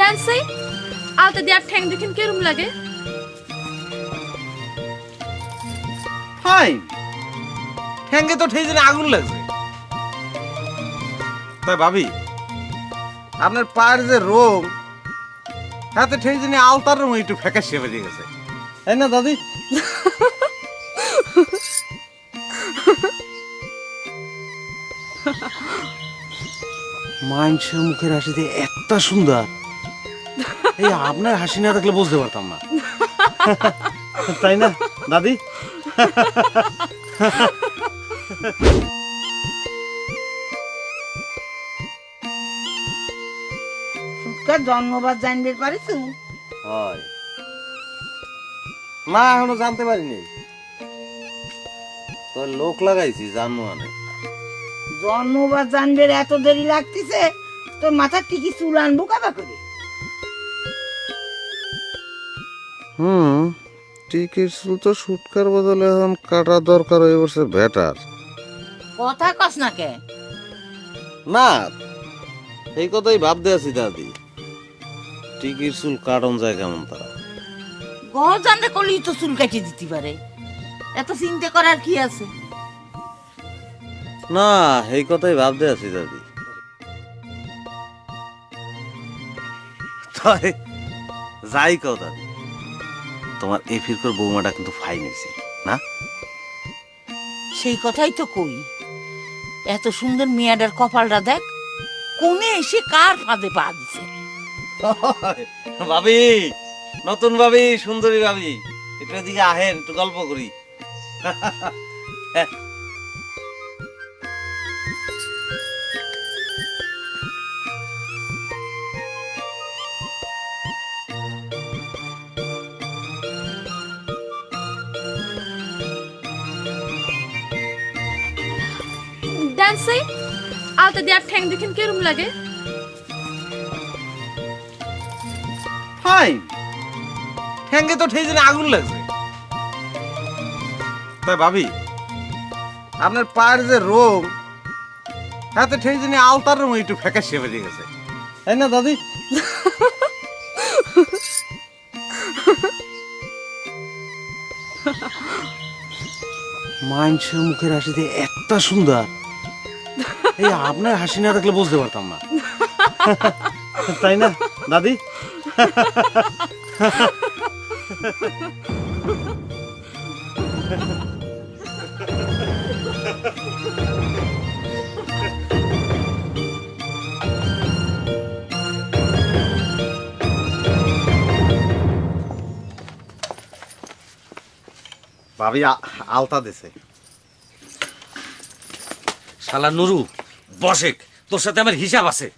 ডান্সে? আলতা ঠ্যাং দেখেন কিরম লাগে? ফাইন। ঠ্যাঙ্গে তো ঠেই আগুন লাগছে। তাই ভাবি আপনার পায়ের যে রোগ হাতে ঠেই আলতার রং একটু ফ্যাকাশে বেরিয়ে গেছে। তাই না দাদি? মানুষের মুখের হাসিতে এত সুন্দর। এই আপনার হাসি না দেখলে বুঝতে পারতাম না। তাই না দাদি? সুটকার জন্মবার জানবে পারিস হয়। না এখনও জানতে পারিনি। তো লোক লাগাইছি জানব মানে জন্মবার জানবে এত দেরি লাগতেছে? তোর মাথার টিকি চুল আনব কাবা করে? হুম। টিকিট চুল তো শুটকার বদলে এখন কাটা দরকার হয়ে পড়ছে ব্যাটার কথা কস না কে? না এই কথাই ভাবতে আছি দাদি। টিকিট চুল কাটন যায় কেমন তারা? ঘর জানতে করলেই তো চুল কাটিয়ে দিতে পারে। এত চিন্তা করার কি আছে? না এই কথাই ভাবতে আছি দাদি। তাই যাই কও দাদি। তোমার এই ফিরকর বৌমাটা কিন্তু ফাইন হয়েছে না? সেই কথাই তো কই। এত সুন্দর মিয়াডার কপালটা দেখ কোনে এসে কার ফাঁদে পা দিছে। ভাবি নতুন ভাবি সুন্দরী ভাবি। একটু দিকে আহেন একটু গল্প করি। ডান্সে? আলতা দেওয়ার ঠ্যাং দেখেন কিরম লাগে? ফাইন। ঠ্যাঙ্গে তো ঠেই আগুন লাগছে। তাই ভাবি আপনার পায়ের যে রোগ হাতে ঠেই জেনে আলতার রং একটু ফ্যাকাশে বেরিয়ে গেছে। তাই না দাদি? মানুষের মুখের হাসিতে এত সুন্দর। এই আপনার হাসি না দেখলে বুঝতে পারতাম না। তাই না দাদি? ভাবি আলতা দিছে। শালা নুরু, বসেক, তোর সাথে আমার হিসাব আছে।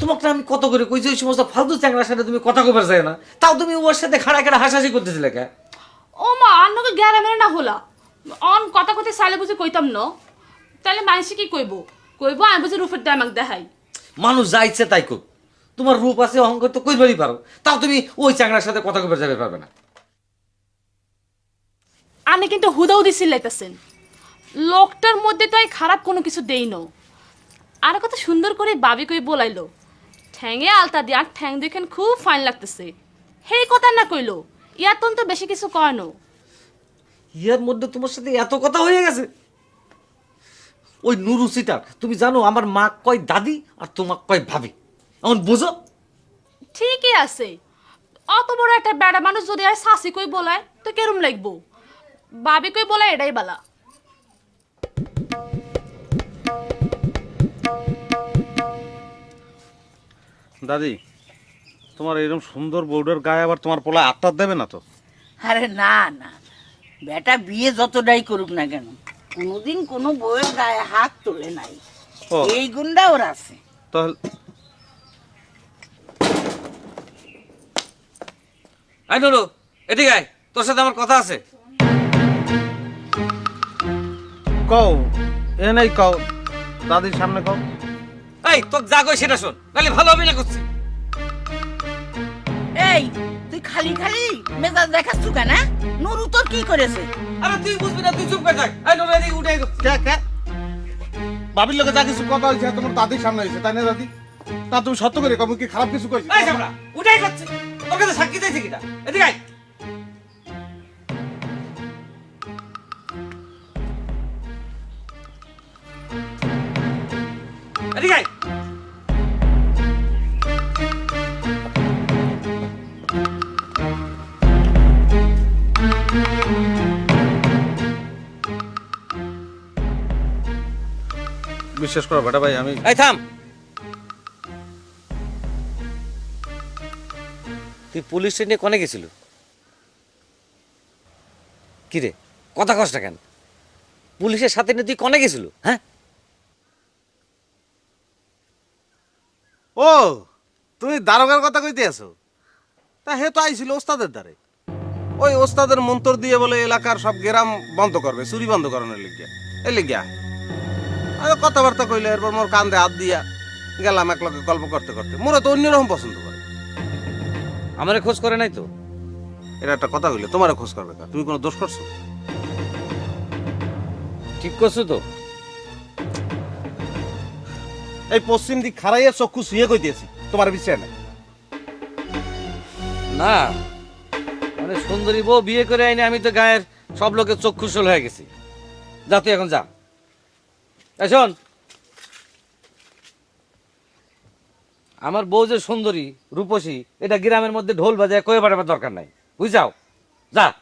তোমাকে আমি কত করে কইছি, ওই সমস্ত ফালতু চ্যাংড়ার সাথে তুমি কথা কবার যায় না। তাও তুমি ওর সাথে খাড়া খাড়া হাসাহাসি করতেছিলে কে? ও মা আন্নকে গ্যারা মেরে না হলা। অন কথা কথা সালে বুঝে কইতাম ন? তাহলে মানুষে কি কইব? কইব আমি বুঝে রূপের দামাক দেখাই। মানুষ যা ইচ্ছে তাই করুক। তোমার রূপ আছে অহংকার তো কইবারই পারো। তাও তুমি ওই চ্যাংড়ার সাথে কথা কবার যাবে পারবে না। আমি কিন্তু হুদাও দিছি লাইতেছেন লোকটার মধ্যে তাই খারাপ কোনো কিছু দেই ন। আর কত সুন্দর করে বাবি কই বলাইলো। ঠ্যাঙে আলতা দিয়ে আর ঠ্যাং দেখেন খুব ফাইন লাগতেছে। হেই কথা না কইলো। ইয়ার তো বেশি কিছু কয় ন। ইয়ার মধ্যে তোমার সাথে এত কথা হয়ে গেছে। ওই নুরু সিটার তুমি জানো আমার মা কয় দাদি আর তোমার কয় ভাবি। এমন বুঝো? ঠিকই আছে। অত বড় একটা বেড়া মানুষ যদি আর শাসি কই বলায়? তো কেরম লাগবো? বাবি কই বলায় এটাই বালা। দাদি তোমার এরকম সুন্দর বউডার গায়ে আবার তোমার পোলা আটটা দেবে না তো? আরে না না। বেটা বিয়ে যতটাই করুক না কেন কোনোদিন কোনো বউয়ের গায়ে হাত তোলে নাই। ও। এই গুণটা ওর আছে। তাহলে আই নুরু এদিকে আয় তোর সাথে আমার কথা আছে। কও এ নাই কও দাদির সামনে কও। এই তোকে যা কই সেটা শোন নাহলে ভালো হবে না করছি খালি খালি মেজাজ দেখাচ্ছু কেন হ্যাঁ? নুরু তোর কি করেছে? আরে তুই বুঝবি না তুই চুপ করে থাক। এই নোরা এদিকে উঠে কে কে? বাবির লোকে যা কিছু কথা হয়েছে তোমার দাদির সামনে হয়েছে তাই না দাদি? তা তুমি সত্য করে কম কি খারাপ কিছু কইছি এই সামরা উঠাই করছে তোর কাছে সাক্ষী চাইছে কিটা? এদিকে আয়। এদিকে আয়। বিশ্বাস করো বেটা ভাই আমি এই থাম। তুই পুলিশ নিয়ে কনে গেছিল? কি রে? কথা কষ্ট কেন? পুলিশের সাথে নিয়ে তুই কনে গেছিল? হ্যাঁ? ও তুমি দারোগার কথা কইতে আছো? তা হে তো আইছিল ওস্তাদের দ্বারে। ওই ওস্তাদের মন্তর দিয়ে বলে এলাকার সব গ্রাম বন্ধ করবে চুরি বন্ধ করানোর লিগিয়া। এই লিগিয়া। আরে কথাবার্তা কইলে এরপর মোর কান্দে হাত দিয়া গেলাম এক লগে গল্প করতে করতে। মোরা তো অন্যরকম পছন্দ করে। আমারে খোঁজ করে নাই তো? এটা একটা কথা কইলে তোমারও খোঁজ করবে কা? তুমি কোনো দোষ করছ? ঠিক করছ তো? এই পশ্চিম দিক খারাইয়া চক্ষু শুয়ে কই দিয়েছি তোমার বিশ্বাস না না মানে সুন্দরী বউ বিয়ে করে আইনে আমি তো গায়ের সব লোকের চক্ষুশল হয়ে গেছি। যা তুই এখন যা। শোন। আমার বউ যে সুন্দরী, রূপসী, এটা গ্রামের মধ্যে ঢোল বাজায় কয়ে পাঠাবার দরকার নাই। বুঝাও যা।